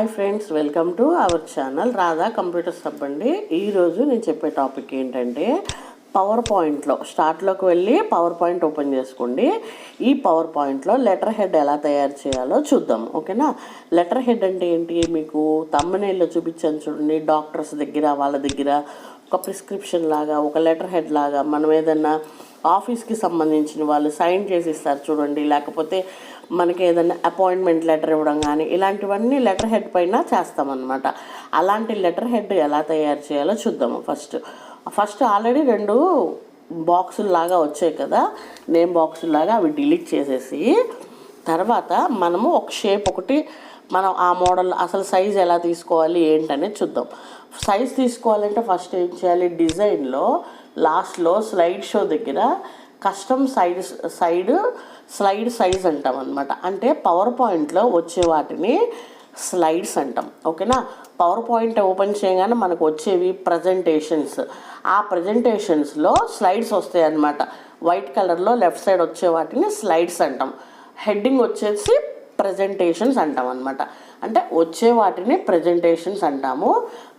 Hi friends welcome to our channel Radha computer sub అండి. ఈరోజు నేను చెప్పే టాపిక్ ఏంటంటే పవర్ పాయింట్లో స్టార్ట్లోకి వెళ్ళి పవర్ పాయింట్ ఓపెన్ చేసుకోండి. ఈ పవర్ పాయింట్లో లెటర్ హెడ్ ఎలా తయారు చేయాలో చూద్దాం ఓకేనా? లెటర్ హెడ్ అంటే ఏంటి? మీకు తమ్మనేల్లో చూపించాను చూడండి డాక్టర్స్ దగ్గర వాళ్ళ దగ్గర ఒక ప్రిస్క్రిప్షన్ లాగా ఒక లెటర్ హెడ్ లాగా మనం ఏదన్నా ఆఫీస్కి సంబంధించిన వాళ్ళు సైన్ చేసి ఇస్తారు చూడండి. లేకపోతే మనకి ఏదైనా అపాయింట్మెంట్ లెటర్ ఇవ్వడం కానీ ఇలాంటివన్నీ లెటర్ హెడ్ పైన చేస్తామన్నమాట. అలాంటి లెటర్ హెడ్ ఎలా తయారు చేయాలో చూద్దాము ఫస్ట్ ఫస్ట్ ఆల్రెడీ రెండు బాక్సుల్లాగా వచ్చాయి కదా నేమ్ బాక్సుల్లాగా అవి డిలీట్ చేసేసి తర్వాత మనము ఒక షేప్ ఒకటి మనం ఆ మోడల్ అసలు సైజ్ ఎలా తీసుకోవాలి ఏంటనేది చూద్దాం. సైజ్ తీసుకోవాలంటే ఫస్ట్ ఏం చేయాలి? డిజైన్లో లాస్ట్లో స్లైడ్ షో దగ్గర custom side side slide size అంటాం అనమాట అంటే పవర్ పాయింట్లో వచ్చే వాటిని స్లైడ్స్ అంటాం. ఓకేనా? పవర్ పాయింట్ ఓపెన్ చేయగానే మనకు వచ్చేవి ప్రజెంటేషన్స్ ఆ ప్రజెంటేషన్స్లో స్లైడ్స్ వస్తాయి అన్నమాట. వైట్ కలర్లో లెఫ్ట్ సైడ్ వచ్చే వాటిని స్లైడ్స్ అంటాం. హెడ్డింగ్ వచ్చేసి ప్రజెంటేషన్స్ అంటాం అనమాట అంటే వచ్చే వాటిని ప్రజెంటేషన్స్ అంటాము.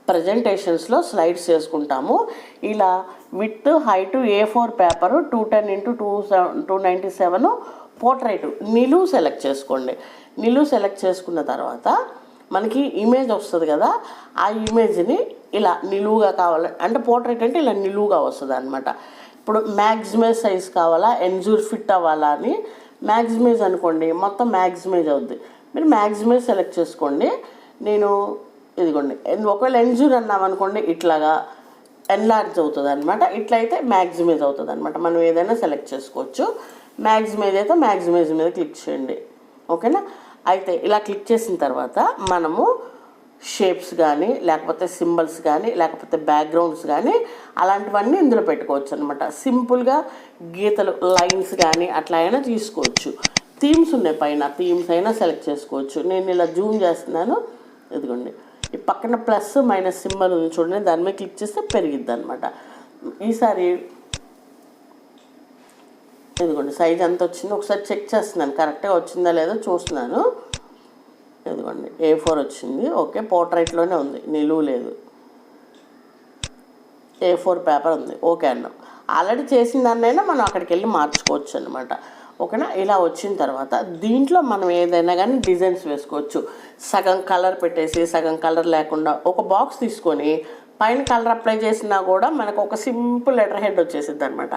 ప్రజెంటేషన్స్లో స్లైడ్స్ చేసుకుంటాము. ఇలా with height A four paper two ten into two seven two ninety seven portrait. నిలువు సెలెక్ట్ చేసుకోండి. నిలువు సెలెక్ట్ చేసుకున్న తర్వాత మనకి ఇమేజ్ వస్తుంది కదా ఆ ఇమేజ్ని ఇలా నిలువుగా కావాలి అంటే పోర్ట్రైట్ అంటే ఇలా నిలువుగా వస్తుంది అనమాట ఇప్పుడు మ్యాక్సిమైజ్ సైజ్ కావాలా ఎన్జూర్ ఫిట్ అవ్వాలా అని మ్యాక్సిమైజ్ అనుకోండి మొత్తం మ్యాక్సిమైజ్ అవుద్ది. మీరు మ్యాక్సిమైజ్ సెలెక్ట్ చేసుకోండి. నేను ఇదిగోండి ఒకవేళ ఎన్జూర్ అన్నామనుకోండి ఇట్లాగా ఎన్లార్జ్ అవుతుంది అనమాట ఇట్లయితే మ్యాక్సిమైజ్ అవుతుంది అనమాట మనం ఏదైనా సెలెక్ట్ చేసుకోవచ్చు. మ్యాక్సిమైజ్ అయితే మ్యాగ్జిమైజ్ మీద క్లిక్ చేయండి. ఓకేనా? అయితే ఇలా క్లిక్ చేసిన తర్వాత మనము షేప్స్ కానీ లేకపోతే సింబల్స్ కానీ లేకపోతే బ్యాక్గ్రౌండ్స్ కానీ అలాంటివన్నీ ఇందులో పెట్టుకోవచ్చు అనమాట సింపుల్గా గీతలు లైన్స్ కానీ అట్లా అయినా తీసుకోవచ్చు. థీమ్స్ ఉన్నాయి పైన థీమ్స్ అయినా సెలెక్ట్ చేసుకోవచ్చు. నేను ఇలా జూమ్ చేస్తున్నాను. ఇదిగోండి. ఈ పక్కన ప్లస్ మైనస్ సింబల్ ఉంది చూడండి. దాని మీద క్లిక్ చేస్తే పెరిగిద్ది అనమాట ఈసారి ఇదిగోండి సైజ్ ఎంత వచ్చిందో ఒకసారి చెక్ చేస్తున్నాను. కరెక్ట్గా వచ్చిందా లేదో చూస్తున్నాను. ఇదిగోండి ఏ ఫోర్ వచ్చింది. ఓకే పోర్ట్రైట్లోనే ఉంది. నిలువు లేదు. ఏ ఫోర్ పేపర్ ఉంది. ఓకే అన్నాం. ఆల్రెడీ చేసిన దాన్నైనా మనం అక్కడికి వెళ్ళి మార్చుకోవచ్చు అనమాట ఓకేనా ఇలా వచ్చిన తర్వాత దీంట్లో మనం ఏదైనా కానీ డిజైన్స్ వేసుకోవచ్చు. సగం కలర్ పెట్టేసి సగం కలర్ లేకుండా ఒక బాక్స్ తీసుకొని పైన కలర్ అప్లై చేసినా కూడా మనకు ఒక సింపుల్ లెటర్ హెడ్ వచ్చేసిద్ది అనమాట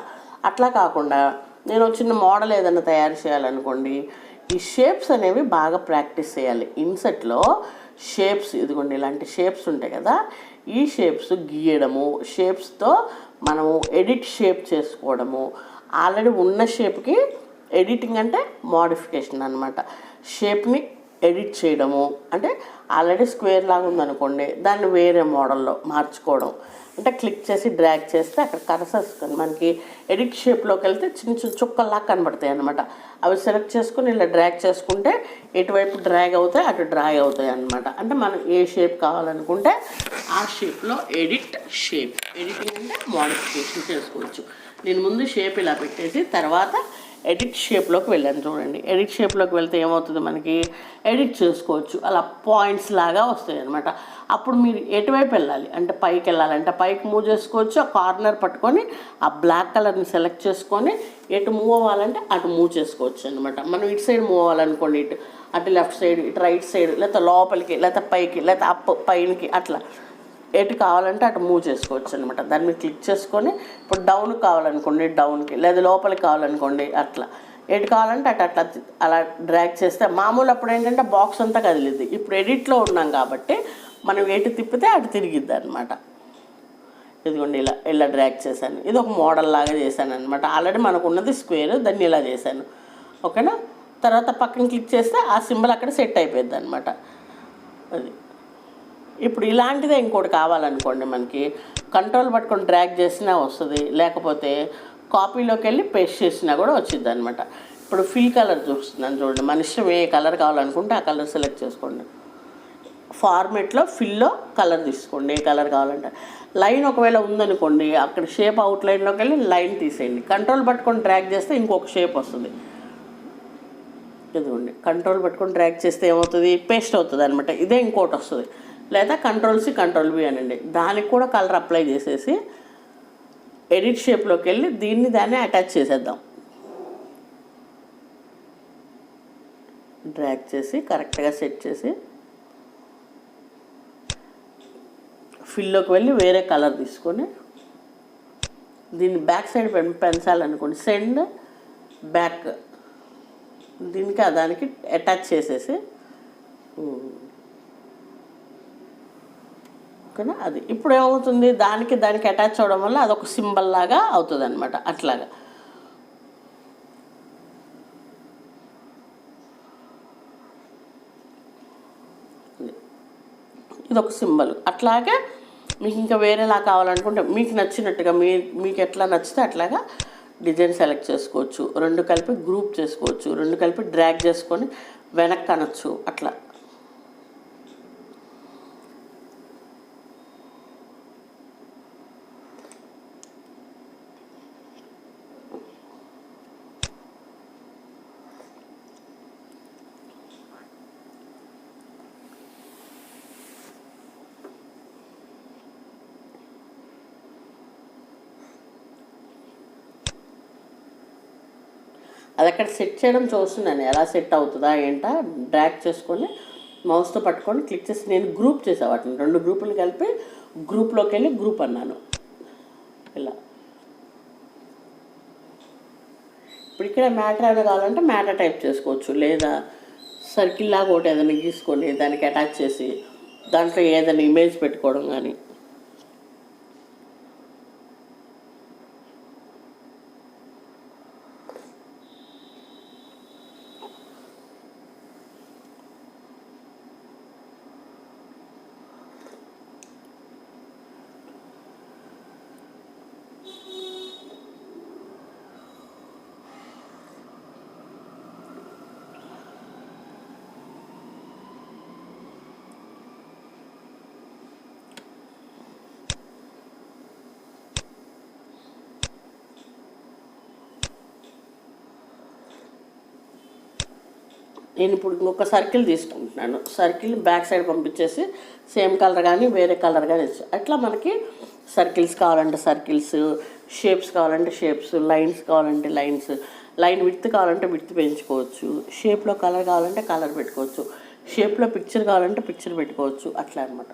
అట్లా కాకుండా నేను వచ్చిన మోడల్ ఏదైనా తయారు చేయాలనుకోండి ఈ షేప్స్ అనేవి బాగా ప్రాక్టీస్ చేయాలి. ఇన్సెట్లో షేప్స్ ఇదిగోండి ఇలాంటి షేప్స్ ఉంటాయి కదా ఈ షేప్స్ గీయడము షేప్స్తో మనము ఎడిట్ షేప్ చేసుకోవడము ఆల్రెడీ ఉన్న షేప్కి ఎడిటింగ్ అంటే మోడిఫికేషన్ అనమాట షేప్ని ఎడిట్ చేయడము అంటే ఆల్రెడీ స్క్వేర్ లాగా ఉందనుకోండి దాన్ని వేరే మోడల్లో మార్చుకోవడం. అంటే క్లిక్ చేసి డ్రాగ్ చేస్తే అక్కడ కరసర్స్ మనకి ఎడిట్ షేప్లోకి వెళ్తే చిన్న చిన్న చుక్కల్లా కనబడతాయి అనమాట అవి సెలెక్ట్ చేసుకుని ఇలా డ్రాగ్ చేసుకుంటే ఎటువైపు డ్రాగ్ అవుతాయి అటు డ్రాగ్ అవుతాయి అనమాట అంటే మనం ఏ షేప్ కావాలనుకుంటే ఆ షేప్లో ఎడిట్ షేప్ ఎడిటింగ్ అంటే మోడిఫికేషన్ చేసుకోవచ్చు. నేను ముందు షేప్ ఇలా పెట్టేసి తర్వాత ఎడిట్ షేప్లోకి వెళ్ళాను చూడండి. ఎడిట్ షేప్లోకి వెళ్తే ఏమవుతుంది మనకి? ఎడిట్ చేసుకోవచ్చు. అలా పాయింట్స్ లాగా వస్తాయి అనమాట అప్పుడు మీరు ఎటువైపు వెళ్ళాలి? అంటే పైకి వెళ్ళాలంటే పైకి మూవ్ చేసుకోవచ్చు. ఆ కార్నర్ పట్టుకొని ఆ బ్లాక్ కలర్ని సెలెక్ట్ చేసుకొని ఎటు మూవ్ అవ్వాలంటే అటు మూవ్ చేసుకోవచ్చు అనమాట మనం ఇటు సైడ్ మూవ్ అవ్వాలనుకోండి. ఇటు అటు లెఫ్ట్ సైడ్ ఇటు రైట్ సైడ్ లేకపోతే లోపలికి లేకపోతే పైకి లేకపోతే అప్ పైనకి అట్లా. ఎటు కావాలంటే అటు మూవ్ చేసుకోవచ్చు అనమాట దాని మీద క్లిక్ చేసుకొని ఇప్పుడు డౌన్ కావాలనుకోండి డౌన్కి లేదా లోపలికి కావాలనుకోండి అట్లా. ఎటు కావాలంటే అటు అట్లా అలా డ్రాగ్ చేస్తే మామూలు అప్పుడు ఏంటంటే బాక్స్ అంతా కదిలిద్ది. ఇప్పుడు ఎడిట్లో ఉన్నాం కాబట్టి మనం ఎటు తిప్పితే అటు తిరిగిద్ది అనమాట ఇదిగోండి ఇలా ఇలా డ్రాగ్ చేశాను. ఇది ఒక మోడల్ లాగా చేశాను అనమాట ఆల్రెడీ మనకు ఉన్నది స్క్వేర్ దాన్ని ఇలా చేశాను. ఓకేనా? తర్వాత పక్కన క్లిక్ చేస్తే ఆ సింబల్ అక్కడ సెట్ అయిపోయింది అనమాట అది. ఇప్పుడు ఇలాంటిదే ఇంకోటి కావాలనుకోండి మనకి కంట్రోల్ పట్టుకొని డ్రాగ్ చేసినా వస్తుంది లేకపోతే కాపీలోకి వెళ్ళి పేస్ట్ చేసినా కూడా వచ్చింది అనమాట ఇప్పుడు ఫిల్ కలర్ చూస్తున్నాను చూడండి మన ఇష్టం ఏ కలర్ కావాలనుకుంటే ఆ కలర్ సెలెక్ట్ చేసుకోండి. ఫార్మేట్లో ఫిల్లో కలర్ తీసుకోండి ఏ కలర్ కావాలంటే. లైన్ ఒకవేళ ఉందనుకోండి అక్కడ షేప్ అవుట్లైన్లోకి వెళ్ళి లైన్ తీసేయండి. కంట్రోల్ పట్టుకొని డ్రాగ్ చేస్తే ఇంకొక షేప్ వస్తుంది. ఇదిగోండి కంట్రోల్ పట్టుకొని డ్రాగ్ చేస్తే ఏమవుతుంది? పేస్ట్ అవుతుంది అనమాట ఇదే ఇంకోటి వస్తుంది. లేదా కంట్రోల్ సి కంట్రోల్ బి అనండి. దానికి కూడా కలర్ అప్లై చేసేసి ఎడిట్ షేప్లోకి వెళ్ళి దీన్ని దాన్ని అటాచ్ చేసేద్దాం. డ్రాగ్ చేసి కరెక్ట్గా సెట్ చేసి ఫిల్లోకి వెళ్ళి వేరే కలర్ తీసుకొని దీన్ని బ్యాక్ సైడ్ పెన్ పెంచాలనుకోండి సెండ్ బ్యాక్ దీనికి దానికి అటాచ్ చేసేసి ఓకేనా అది. ఇప్పుడు ఏమవుతుంది? దానికి దానికి అటాచ్ అవ్వడం వల్ల అదొక సింబల్ లాగా అవుతుంది అనమాట అట్లాగా. ఇది ఒక సింబల్. అట్లాగే మీకు ఇంకా వేరేలా కావాలనుకుంటే మీకు నచ్చినట్టుగా మీ మీకు ఎట్లా నచ్చితే అట్లాగా డిజైన్ సెలెక్ట్ చేసుకోవచ్చు. రెండు కలిపి గ్రూప్ చేసుకోవచ్చు. రెండు కలిపి డ్రాగ్ చేసుకొని వెనక్కి అనొచ్చు. అట్లా. అది అక్కడ సెట్ చేయడం చూస్తున్నాను. ఎలా సెట్ అవుతుందా ఏంటా డ్రాక్ చేసుకొని మౌస్తో పట్టుకొని క్లిక్ చేసి నేను గ్రూప్ చేసా వాటిని. రెండు గ్రూపులు కలిపి గ్రూప్లోకి వెళ్ళి గ్రూప్ అన్నాను. ఇలా. ఇప్పుడు ఇక్కడ మ్యాటర్ ఏదో కావాలంటే మ్యాటర్ టైప్ చేసుకోవచ్చు. లేదా సర్కిల్ లాగా ఒకటి ఏదైనా గీసుకొని దానికి అటాచ్ చేసి దాంట్లో ఏదైనా ఇమేజ్ పెట్టుకోవడం కానీ. నేను ఇప్పుడు ఇంకొక సర్కిల్ తీసుకుంటున్నాను. సర్కిల్ బ్యాక్ సైడ్ పంపించేసి సేమ్ కలర్ కానీ వేరే కలర్ కానీ అట్లా మనకి సర్కిల్స్ కావాలంటే సర్కిల్స్ షేప్స్ కావాలంటే షేప్స్ లైన్స్ కావాలంటే లైన్స్ లైన్ విడ్త్ కావాలంటే విడ్త్ పెంచుకోవచ్చు. షేప్లో కలర్ కావాలంటే కలర్ పెట్టుకోవచ్చు. షేప్లో పిక్చర్ కావాలంటే పిక్చర్ పెట్టుకోవచ్చు. అట్లా అనమాట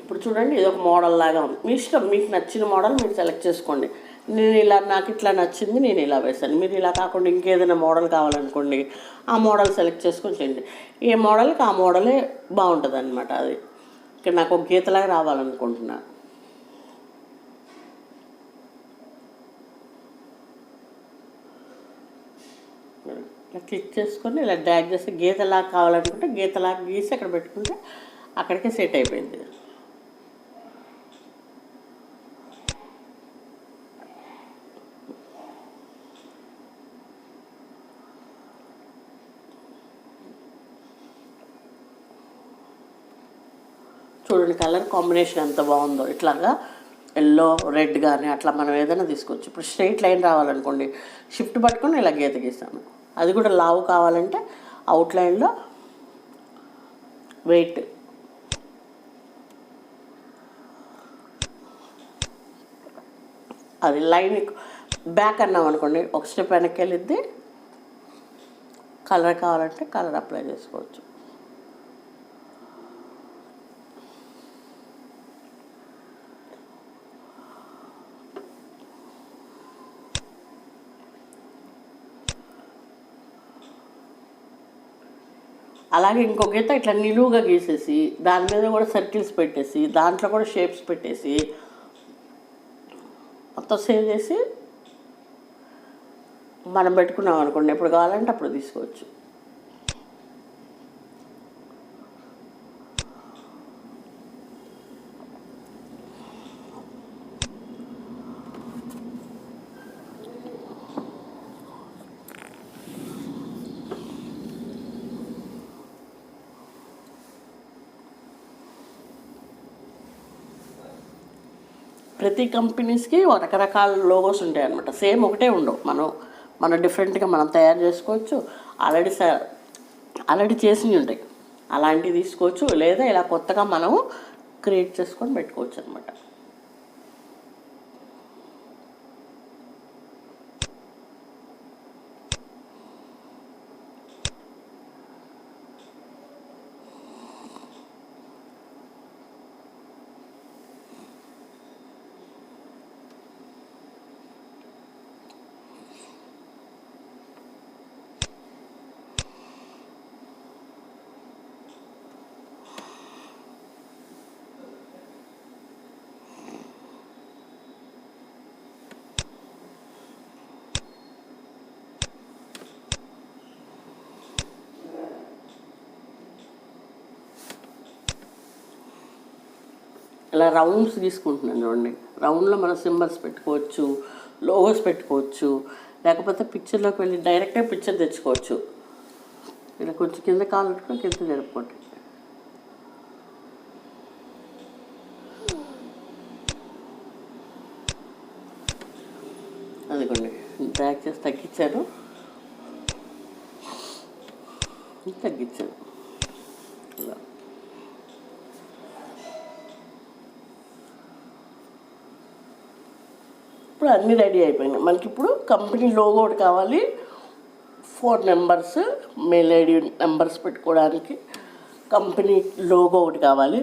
ఇప్పుడు చూడండి ఇది ఒక మోడల్ లాగా ఉంది. మీ ఇష్టం మీకు నచ్చిన మోడల్ మీరు సెలెక్ట్ చేసుకోండి. నేను ఇలా నాకు ఇట్లా నచ్చింది నేను ఇలా వేసాను మీరు ఇలా కాకుండా ఇంకేదైనా మోడల్ కావాలనుకోండి ఆ మోడల్ సెలెక్ట్ చేసుకొని చేయండి. ఏ మోడల్కి ఆ మోడలే బాగుంటుంది అనమాట అది. ఇక్కడ నాకు ఒక గీతలాగా రావాలనుకుంటున్నా. ఇలా క్లిక్ చేసుకొని ఇలా డ్యాగ్ చేసి గీతలాగా కావాలనుకుంటే గీతలాగా గీసి అక్కడ పెట్టుకుంటే అక్కడికే సెట్ అయిపోయింది. చూడండి కలర్ కాంబినేషన్ ఎంత బాగుందో. ఇట్లాగా ఎల్లో రెడ్ కానీ అట్లా మనం ఏదైనా తీసుకోవచ్చు. ఇప్పుడు స్ట్రైట్ లైన్ రావాలనుకోండి షిఫ్ట్ పట్టుకొని ఇలా గీత గీస్తాను అది కూడా లావు కావాలంటే అవుట్ లైన్లో వెయిట్. అది లైన్ బ్యాక్ అన్నాం అనుకోండి ఒక స్టెప్ వెనక్కి వెళ్ళిద్ది. కలర్ కావాలంటే కలర్ అప్లై చేసుకోవచ్చు. అలాగే ఇంకొక గీత ఇట్లా నిలువుగా గీసేసి దాని మీద కూడా సర్కిల్స్ పెట్టేసి దాంట్లో కూడా షేప్స్ పెట్టేసి మొత్తం సేవ్ చేసి మనం పెట్టుకున్నాం అనుకోండి ఎప్పుడు కావాలంటే అప్పుడు తీసుకోవచ్చు. ప్రతి కంపెనీస్కి రకరకాల లోగోస్ ఉంటాయి అనమాట సేమ్ ఒకటే ఉండవు. మనం మనం డిఫరెంట్గా మనం తయారు చేసుకోవచ్చు. ఆల్రెడీ ఆల్రెడీ చేసినవి ఉంటాయి. అలాంటివి తీసుకోవచ్చు. లేదా ఇలా కొత్తగా మనము క్రియేట్ చేసుకొని పెట్టుకోవచ్చు అనమాట ఇలా రౌండ్స్ తీసుకుంటున్నాను చూడండి. రౌండ్లో మనం సింబల్స్ పెట్టుకోవచ్చు లోగోస్ పెట్టుకోవచ్చు లేకపోతే పిక్చర్లోకి వెళ్ళి డైరెక్ట్గా పిక్చర్ తెచ్చుకోవచ్చు. ఇలా కొంచెం కింద కాలు పెట్టుకొని కింద జరుపుకోండి. అదిగోండి డ్రాక్ చేసి తగ్గించాను. తగ్గించాను. ఇప్పుడు అన్నీ రెడీ అయిపోయినాయి మనకి ఇప్పుడు కంపెనీ లోగో ఒకటి కావాలి four numbers mail ID numbers పెట్టుకోవడానికి కంపెనీ లోగో ఒకటి కావాలి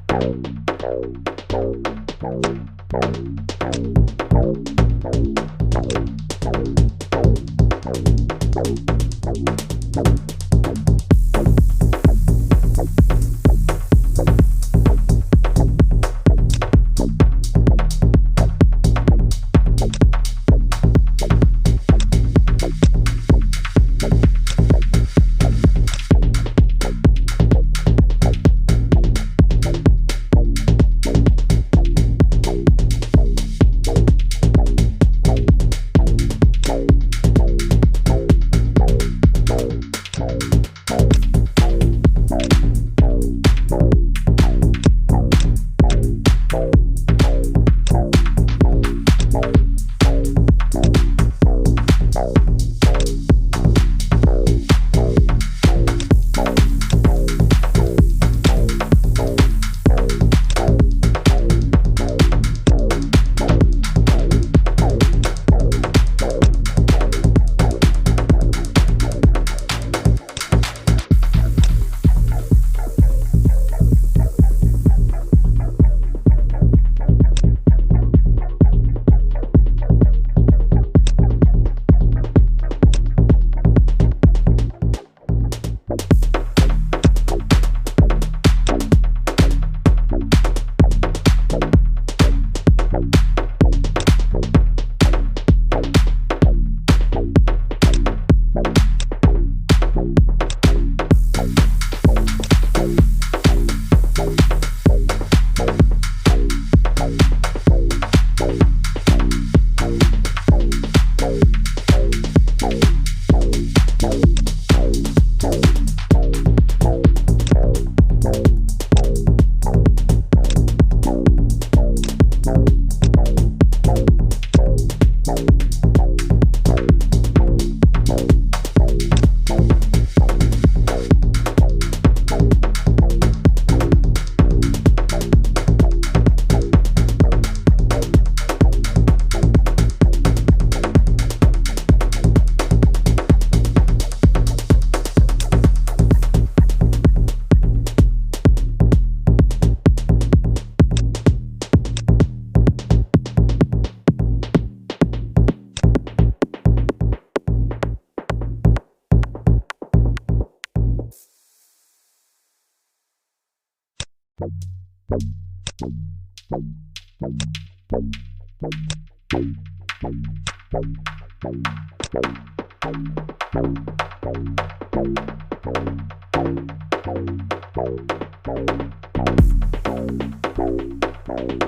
Thank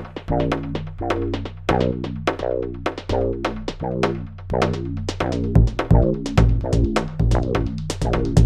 you.